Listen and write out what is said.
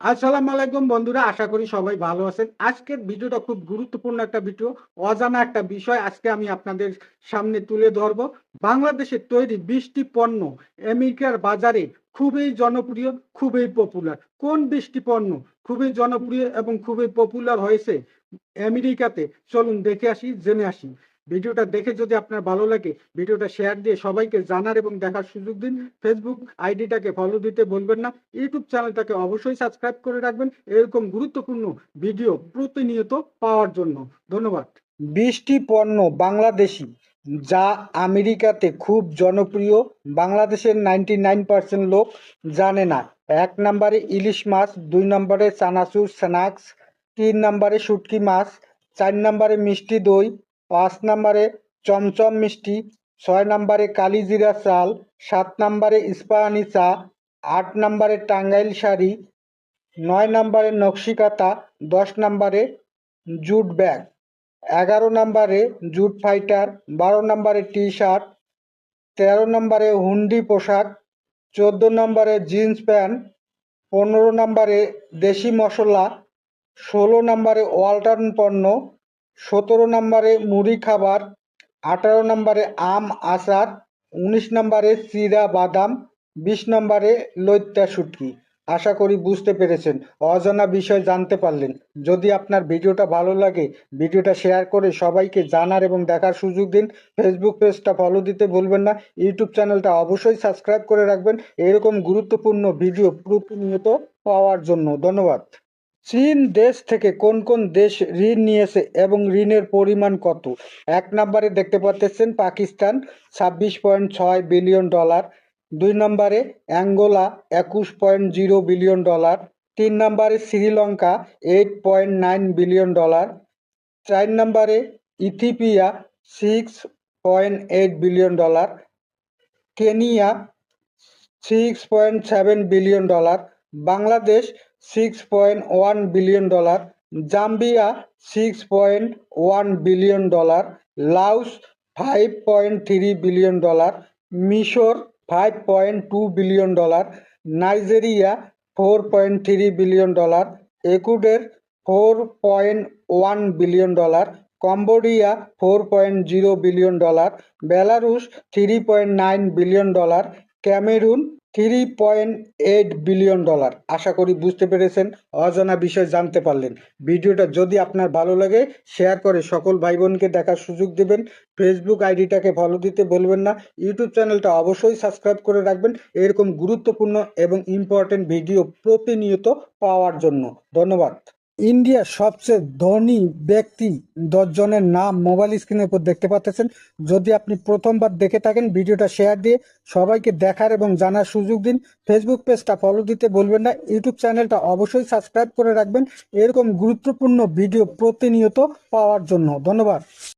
আসসালামু আলাইকুম বন্ধুরা, আশা করি সবাই ভালো আছেন। আজকের ভিডিওটা খুব গুরুত্বপূর্ণ একটা ভিডিও, অজানা একটা বিষয় আজকে আমি আপনাদের সামনে তুলে ধরবো। বাংলাদেশের তৈরি বৃষ্টি পণ্য আমেরিকার বাজারে খুবই জনপ্রিয়, খুবই পপুলার। কোন বৃষ্টি পণ্য খুবই জনপ্রিয় এবং খুবই পপুলার হয়েছে আমেরিকাতে? চলুন দেখে আসি, জেনে আসি। ভিডিওটা দেখে যদি আপনার ভালো লাগে, ভিডিওটা শেয়ার দিয়ে সবাইকে জানার এবং দেখার সুযোগ দিন। ফেসবুক আইডিটাকে ফলো দিতে বলবেন না। ইউটিউব চ্যানেলটাকে অবশ্যই সাবস্ক্রাইব করে রাখবেন এরকম গুরুত্বপূর্ণ ভিডিও প্রতিনিয়ত পাওয়ার জন্য। ধন্যবাদ। বৃষ্টি পণ্য বাংলাদেশি, যা আমেরিকাতে খুব জনপ্রিয়, বাংলাদেশের নাইনটি নাইন পার্সেন্ট লোক জানে না। এক নম্বরে ইলিশ মাছ, দুই নম্বরে চানাচুর স্ন্যাক্স, তিন নম্বরে শুটকি মাছ, চার নম্বরে মিষ্টি দই পাঁচ নম্বরে চমচম মিষ্টি, ছয় নম্বরে কালিজিরা চাল, সাত নম্বরে ইস্পাহানি চা, আট নম্বরে টাঙ্গাইল শাড়ি, নয় নম্বরে নকশিকাতা, দশ নম্বরে জুট ব্যাগ, এগারো নম্বরে জুট ফাইটার, বারো নম্বরে টি শার্ট তেরো নম্বরে হুন্ডি পোশাক, চোদ্দ নম্বরে জিন্স প্যান্ট, পনেরো নম্বরে দেশি মশলা, ষোলো নম্বরে ওয়ালটন পণ্য সতেরো নম্বরে মুড়ি খাবার, আঠারো নম্বরে আম, আচার, উনিশ নম্বরে চিরা বাদাম, বিশ নম্বরে লইত্যা শুটকি। আশা করি বুঝতে পেরেছেন। অজানা বিষয় জানতে পারলেন। যদি আপনার ভিডিওটা ভালো লাগে, ভিডিওটা শেয়ার করে সবাইকে জানার এবং দেখার সুযোগ দিন। ফেসবুক পেজটা ফলো দিতে ভুলবেন না। ইউটিউব চ্যানেলটা অবশ্যই সাবস্ক্রাইব করে রাখবেন। এরকম গুরুত্বপূর্ণ ভিডিও প্রতিনিয়ত পাওয়ার জন্য। ধন্যবাদ। চীন দেশ থেকে কোন কোন দেশ ঋণ নিয়েছে এবং ঋণের পরিমাণ কত? এক নম্বরে দেখতে পাচ্ছেন পাকিস্তান, ছাব্বিশ পয়েন্ট ছয় বিলিয়ন ডলার। দুই নম্বরে অ্যাঙ্গোলা, একুশ পয়েন্ট জিরো বিলিয়ন ডলার। তিন নম্বরে Sri Lanka, eight point nine billion dollar. চার নম্বরে Ethiopia, six point eight billion dollar. Kenya, six point seven billion dollar. Bangladesh six point one billion dollar Zambia six point one billion dollar Laos five point three billion dollar মিশর five point two billion dollar Nigeria four point three billion dollar Ecuador four point one billion dollar Cambodia four point zero billion dollar Belarus three point nine billion dollar Cameroon three point eight billion dollar আশা করি বুঝতে পেরেছেন, অজানা বিষয় জানতে পারলেন। ভিডিওটা যদি আপনার ভালো লাগে শেয়ার করে সকল ভাই বোনকে দেখার সুযোগ দেবেন। ফেসবুক আইডিটাকে ফলো দিতে বলবেন না। ইউটিউব চ্যানেলটা অবশ্যই সাবস্ক্রাইব করে রাখবেন। এরকম গুরুত্বপূর্ণ এবং ইম্পর্টেন্ট ভিডিও প্রতিনিয়ত পাওয়ার জন্য। ধন্যবাদ। ইন্ডিয়ার সবচেয়ে ধনী ব্যক্তি দশজনের নাম মোবাইল স্ক্রিনের উপর দেখতে পাচ্ছেন। যদি আপনি প্রথমবার দেখে থাকেন, ভিডিওটা শেয়ার দিয়ে সবাইকে দেখার এবং জানার সুযোগ দিন। ফেসবুক পেজটা ফলো দিতে বলবেন না। ইউটিউব চ্যানেলটা অবশ্যই সাবস্ক্রাইব করে রাখবেন। এরকম গুরুত্বপূর্ণ ভিডিও প্রতিনিয়ত পাওয়ার জন্য। ধন্যবাদ।